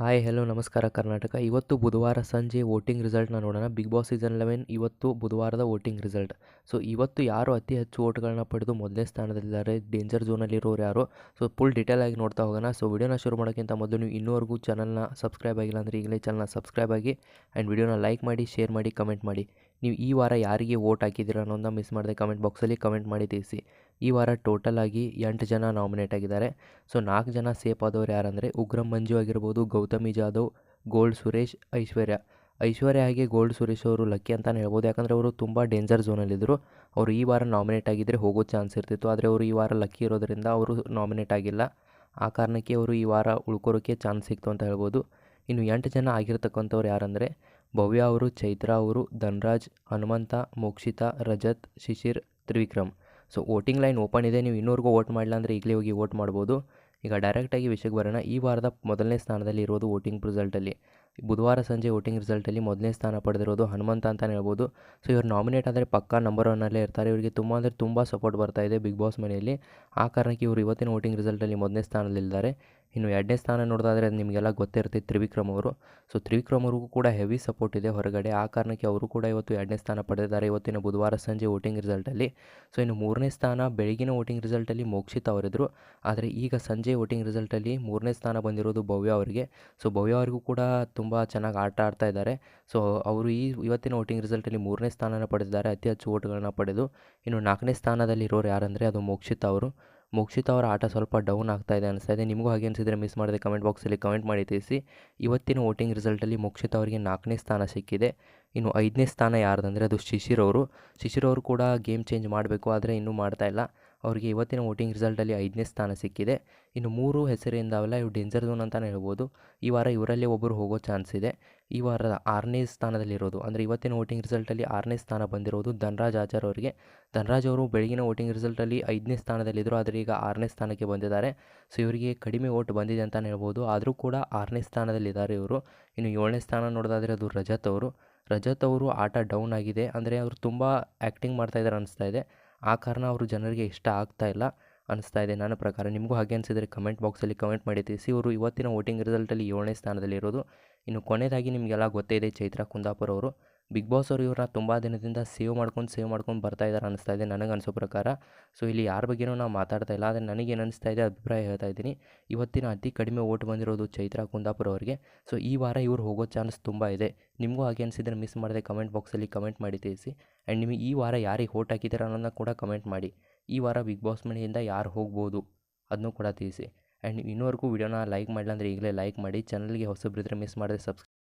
Hi hello ನಮಸ್ಕಾರ ಕರ್ನಾಟಕ. ಇವತ್ತು ಬುಧವಾರ ಸಂಜೆ ವೋಟಿಂಗ್ ರಿಸಲ್ಟ್ನ ನೋಡೋಣ. ಬಿಗ್ ಬಾಸ್ ಸೀಸನ್ ಲೆವೆನ್ ಇವತ್ತು ಬುಧವಾರದ ವೋಟಿಂಗ್ ರಿಸಲ್ಟ್. ಸೊ ಇವತ್ತು ಯಾರು ಅತಿ ಹೆಚ್ಚು ವೋಟ್ಗಳನ್ನ ಪಡೆದು ಮೊದಲನೇ ಸ್ಥಾನದಲ್ಲಿದ್ದಾರೆ? ಡೇಂಜರ್ ಝೋನಲ್ಲಿರೋರು ಯಾರು? ಸೊ ಫುಲ್ ಡೀಟೇಲ್ ಆಗಿ ನೋಡ್ತಾ ಹೋಗೋಣ. ಸೊ ವಿಡಿಯೋನ ಶುರು ಮಾಡೋಕ್ಕಿಂತ ಮೊದಲು ನೀವು ಇನ್ನೂವರೆಗೂ ಚಾನಲ್ನ ಸಬ್ಸ್ಕ್ರೈಬ್ ಆಗಿಲ್ಲ ಅಂದರೆ ಈಗಲೇ ಚಾನಲ್ನ ಸಬ್ಸ್ಕ್ರೈಬ್ ಆಗಿ ಆ್ಯಂಡ್ ವಿಡಿಯೋನ ಲೈಕ್ ಮಾಡಿ ಶೇರ್ ಮಾಡಿ ಕಮೆಂಟ್ ಮಾಡಿ. ನೀವು ಈ ವಾರ ಯಾರಿಗೆ ವೋಟ್ ಹಾಕಿದ್ದೀರಾ ಅನ್ನೋದನ್ನ ಮಿಸ್ ಮಾಡದೆ ಕಮೆಂಟ್ ಬಾಕ್ಸಲ್ಲಿ ಕಮೆಂಟ್ ಮಾಡಿ ತಿಳಿಸಿ. ಈ ವಾರ ಟೋಟಲ್ ಆಗಿ ಎಂಟು ಜನ ನಾಮಿನೇಟ್ ಆಗಿದ್ದಾರೆ. ಸೊ ನಾಲ್ಕು ಜನ ಸೇಫ್ ಆದವ್ರು ಯಾರಂದರೆ ಉಗ್ರಂ ಮಂಜು ಆಗಿರ್ಬೋದು, ಗೌತಮಿ ಜಾಧವ್ ಗೋಲ್ಡ್ ಸುರೇಶ್, ಐಶ್ವರ್ಯ. ಐಶ್ವರ್ಯ ಹಾಗೆ ಗೋಲ್ಡ್ ಸುರೇಶ್ ಅವರು ಲಕ್ಕಿ ಅಂತಲೇ ಹೇಳ್ಬೋದು. ಯಾಕಂದರೆ ಅವರು ತುಂಬ ಡೇಂಜರ್ ಝೋನಲ್ಲಿದ್ದರು ಅವರು ಈ ವಾರ ನಾಮಿನೇಟ್ ಆಗಿದ್ದರೆ ಹೋಗೋ ಚಾನ್ಸ್ ಇರ್ತಿತ್ತು. ಆದರೆ ಅವರು ಈ ವಾರ ಲಕ್ಕಿ ಇರೋದರಿಂದ ಅವರು ನಾಮಿನೇಟ್ ಆಗಿಲ್ಲ. ಆ ಕಾರಣಕ್ಕೆ ಅವರು ಈ ವಾರ ಉಳ್ಕೊರೋಕ್ಕೆ ಚಾನ್ಸ್ ಸಿಕ್ತು ಅಂತ ಹೇಳ್ಬೋದು. ಇನ್ನು ಎಂಟು ಜನ ಆಗಿರ್ತಕ್ಕಂಥವ್ರು ಯಾರಂದರೆ ಭವ್ಯ ಅವರು, ಚೈತ್ರ ಅವರು, Dhanraj, Hanumantha, Mokshitha, Rajath, Shishir, Trivikram. So voting line open ಇದೆ. ನೀವು ಇನ್ನೂರಿಗೂ ವೋಟ್ ಮಾಡಿಲ್ಲ ಅಂದರೆ ಈಗಲೇ ಹೋಗಿ ವೋಟ್ ಮಾಡ್ಬೋದು. ಈಗ ಡೈರೆಕ್ಟಾಗಿ ವಿಷಯಕ್ಕೆ ಬರೋಣ. ಈ ವಾರದ ಮೊದಲನೇ ಸ್ಥಾನದಲ್ಲಿ ಇರೋದು ವೋಟಿಂಗ್ ರಿಸಲ್ಟಲ್ಲಿ ಬುಧವಾರ ಸಂಜೆ ವೋಟಿಂಗ್ ರಿಸಲ್ಟಲ್ಲಿ ಮೊದಲನೇ ಸ್ಥಾನ ಪಡೆದಿರೋದು ಹನುಮಂತ ಅಂತಲೇ ಹೇಳ್ಬೋದು. ಸೊ ಇವರು ನಾಮಿನೇಟ್ ಆದರೆ ಪಕ್ಕಾ ನಂಬರ್ ಒನ್ನಲ್ಲೇ ಇರ್ತಾರೆ. ಇವರಿಗೆ ತುಂಬ ಅಂದರೆ ತುಂಬ ಸಪೋರ್ಟ್ ಬರ್ತಾ ಇದೆ ಬಿಗ್ ಬಾಸ್ ಮನೆಯಲ್ಲಿ. ಆ ಕಾರಣಕ್ಕೆ ಇವರು ಇವತ್ತಿನ ವೋಟಿಂಗ್ ರಿಸಲ್ಟಲ್ಲಿ ಮೊದಲನೇ ಸ್ಥಾನದಲ್ಲಿದ್ದಾರೆ. ಇನ್ನು ಎರಡನೇ ಸ್ಥಾನ ನೋಡೋದಾದರೆ ನಿಮಗೆಲ್ಲ ಗೊತ್ತಿರುತ್ತೆ ತ್ರಿವಿಕ್ರಮ್ ಅವರು. ಸೊ ತ್ರಿವಿಕ್ರಮ್ ಅವ್ರಿಗೂ ಕೂಡ ಹೆವಿ ಸಪೋರ್ಟ್ ಇದೆ ಹೊರಗಡೆ. ಆ ಕಾರಣಕ್ಕೆ ಅವರು ಕೂಡ ಇವತ್ತು ಎರಡನೇ ಸ್ಥಾನ ಪಡೆದಿದ್ದಾರೆ ಇವತ್ತಿನ ಬುಧವಾರ ಸಂಜೆ ವೋಟಿಂಗ್ ರಿಸಲ್ಟಲ್ಲಿ ಸೊ ಇನ್ನು ಮೂರನೇ ಸ್ಥಾನ ಬೆಳಗಿನ ವೋಟಿಂಗ್ ರಿಸಲ್ಟಲ್ಲಿ ಮೋಕ್ಷಿತ್ ಅವರಿದ್ದರು ಆದರೆ ಈಗ ಸಂಜೆ ವೋಟಿಂಗ್ ರಿಸಲ್ಟಲ್ಲಿ ಮೂರನೇ ಸ್ಥಾನ ಬಂದಿರೋದು ಭವ್ಯ ಅವರಿಗೆ. ಸೊ ಭವ್ಯ ಅವರಿಗೂ ಕೂಡ ತುಂಬ ಚೆನ್ನಾಗಿ ಆಟ ಆಡ್ತಾ ಇದ್ದಾರೆ. ಸೊ ಅವರು ಈ ಇವತ್ತಿನ ವೋಟಿಂಗ್ ರಿಸಲ್ಟಲ್ಲಿ ಮೂರನೇ ಸ್ಥಾನನ ಪಡೆದಿದ್ದಾರೆ. ಅತಿ ಹೆಚ್ಚು ಓಟ್ಗಳನ್ನ ಪಡೆದು. ಇನ್ನು ನಾಲ್ಕನೇ ಸ್ಥಾನದಲ್ಲಿರೋರು ಯಾರಂದರೆ ಅದು ಮೋಕ್ಷಿತ್ ಅವರು. ಮೋಕ್ಷಿತ್ ಅವರ ಆಟ ಸ್ವಲ್ಪ ಡೌನ್ ಆಗ್ತಾ ಇದೆ ಅನಿಸ್ತಾ ಇದೆ. ನಿಮಗೂ ಹಾಗೆ ಅನಿಸಿದರೆ ಮಿಸ್ ಮಾಡಿದೆ ಕಮೆಂಟ್ ಬಾಕ್ಸಲ್ಲಿ ಕಮೆಂಟ್ ಮಾಡಿ ತಿಳಿಸಿ. ಇವತ್ತಿನ ವೋಟಿಂಗ್ ರಿಸಲ್ಟಲ್ಲಿ ಮೋಕ್ಷಿತ ಅವರಿಗೆ ನಾಲ್ಕನೇ ಸ್ಥಾನ ಸಿಕ್ಕಿದೆ. ಇನ್ನು ಐದನೇ ಸ್ಥಾನ ಯಾರ್ದಂದರೆ ಅದು ಶಿಶಿರ್ ಅವರು. ಶಿಶಿರ್ ಅವರು ಕೂಡ ಗೇಮ್ ಚೇಂಜ್ ಮಾಡಬೇಕು ಆದರೆ ಇನ್ನೂ ಮಾಡ್ತಾ ಇಲ್ಲ. ಅವರಿಗೆ ಇವತ್ತಿನ ವೋಟಿಂಗ್ ರಿಸಲ್ಟಲ್ಲಿ ಐದನೇ ಸ್ಥಾನ ಸಿಕ್ಕಿದೆ. ಇನ್ನು ಮೂರು ಹೆಸರಿಂದಾವೆಲ್ಲ ಇವು ಡೇಂಜರ್ ಝೋನ್ ಅಂತಲೇ ಹೇಳ್ಬೋದು. ಈ ವಾರ ಇವರಲ್ಲಿ ಒಬ್ಬರು ಹೋಗೋ ಚಾನ್ಸ್ ಇದೆ. ಈ ವಾರ ಆರನೇ ಸ್ಥಾನದಲ್ಲಿರೋದು, ಅಂದರೆ ಇವತ್ತಿನ ವೋಟಿಂಗ್ ರಿಸಲ್ಟಲ್ಲಿ ಆರನೇ ಸ್ಥಾನ ಬಂದಿರೋದು ಧನರಾಜ್ ಆಚಾರ್ ಅವರಿಗೆ. ಧನರಾಜ್ ಅವರು ಬೆಳಗಿನ ವೋಟಿಂಗ್ ರಿಸಲ್ಟಲ್ಲಿ ಐದನೇ ಸ್ಥಾನದಲ್ಲಿದ್ದರು ಆದರೆ ಈಗ ಆರನೇ ಸ್ಥಾನಕ್ಕೆ ಬಂದಿದ್ದಾರೆ. ಸೊ ಇವರಿಗೆ ಕಡಿಮೆ ಓಟ್ ಬಂದಿದೆ ಅಂತಲೇ ಹೇಳ್ಬೋದು. ಆದರೂ ಕೂಡ ಆರನೇ ಸ್ಥಾನದಲ್ಲಿದ್ದಾರೆ ಇವರು. ಇನ್ನು ಏಳನೇ ಸ್ಥಾನ ನೋಡೋದಾದರೆ ಅದು ರಜತ್ ಅವರು. ರಜತ್ ಅವರು ಆಟ ಡೌನ್ ಆಗಿದೆ. ಅಂದರೆ ಅವರು ತುಂಬ ಆ್ಯಕ್ಟಿಂಗ್ ಮಾಡ್ತಾಯಿದ್ದಾರೆ ಅನಿಸ್ತಾ ಇದೆ. ಆ ಕಾರಣ ಅವರು ಜನರಿಗೆ ಇಷ್ಟ ಆಗ್ತಾ ಇಲ್ಲ ಅನಿಸ್ತಾ ಇದೆ ನನ್ನ ಪ್ರಕಾರ. ನಿಮಗೂ ಹಾಗೆ ಅನಿಸಿದರೆ ಕಮೆಂಟ್ ಬಾಕ್ಸಲ್ಲಿ ಕಮೆಂಟ್ ಮಾಡಿ. ತಿಳಿಸಿ ಇವರು ಇವತ್ತಿನ ವೋಟಿಂಗ್ ರಿಸಲ್ಟಲ್ಲಿ ಏಳನೇ ಸ್ಥಾನದಲ್ಲಿರೋದು. ಇನ್ನು ಕೊನೆಯದಾಗಿ ನಿಮಗೆಲ್ಲ ಗೊತ್ತೇ ಇದೆ ಚೈತ್ರ ಕುಂದಾಪುರ ಅವರು ಬಿಗ್ ಬಾಸ್ ಅವರು ಇವ್ರನ್ನ ತುಂಬ ದಿನದಿಂದ ಸೇವ್ ಮಾಡ್ಕೊಂಡು ಸೇವ್ ಮಾಡ್ಕೊಂಡು ಬರ್ತಾ ಇದ್ದಾರೆ ಅನಿಸ್ತಾ ಇದೆ ನನಗೆ ಅನಿಸೋ ಪ್ರಕಾರ. ಸೊ ಇಲ್ಲಿ ಯಾರ ಬಗ್ಗೆನೂ ನಾವು ಮಾತಾಡ್ತಾ ಇಲ್ಲ, ಆದರೆ ನನಗೇನು ಅನಿಸ್ತಾ ಇದೆ ಅಭಿಪ್ರಾಯ ಹೇಳ್ತಾ ಇದ್ದೀನಿ. ಇವತ್ತಿನ ಅತಿ ಕಡಿಮೆ ಓಟ್ ಬಂದಿರೋದು ಚೈತ್ರಾ ಕುಂದಾಪುರ ಅವರಿಗೆ. ಸೊ ಈ ವಾರ ಇವ್ರು ಹೋಗೋ ಚಾನ್ಸ್ ತುಂಬ ಇದೆ. ನಿಮಗೂ ಹಾಗೆ ಅನಿಸಿದರೆ ಮಿಸ್ ಮಾಡದೆ ಕಮೆಂಟ್ ಬಾಕ್ಸಲ್ಲಿ ಕಮೆಂಟ್ ಮಾಡಿ ತಿಳಿಸಿ. ಆ್ಯಂಡ್ ನಿಮಗೆ ಈ ವಾರ ಯಾರಿಗೆ ಓಟ್ ಹಾಕಿದ್ದೀರ ಅನ್ನೋದನ್ನ ಕೂಡ ಕಮೆಂಟ್ ಮಾಡಿ. ಈ ವಾರ ಬಿಗ್ ಬಾಸ್ ಮನೆಯಿಂದ ಯಾರು ಹೋಗ್ಬೋದು ಅದನ್ನೂ ಕೂಡ ತಿಳಿಸಿ. ಆ್ಯಂಡ್ ಇನ್ನೂವರೆಗೂ ವಿಡಿಯೋನ ಲೈಕ್ ಮಾಡಿಲ್ಲ ಅಂದರೆ ಈಗಲೇ ಲೈಕ್ ಮಾಡಿ. ಚಾನಲ್ಗೆ ಹೊಸಬ್ರಿದ್ರೆ ಮಿಸ್ ಮಾಡದೆ ಸಬ್ಸ್ಕ್ರೈಬ್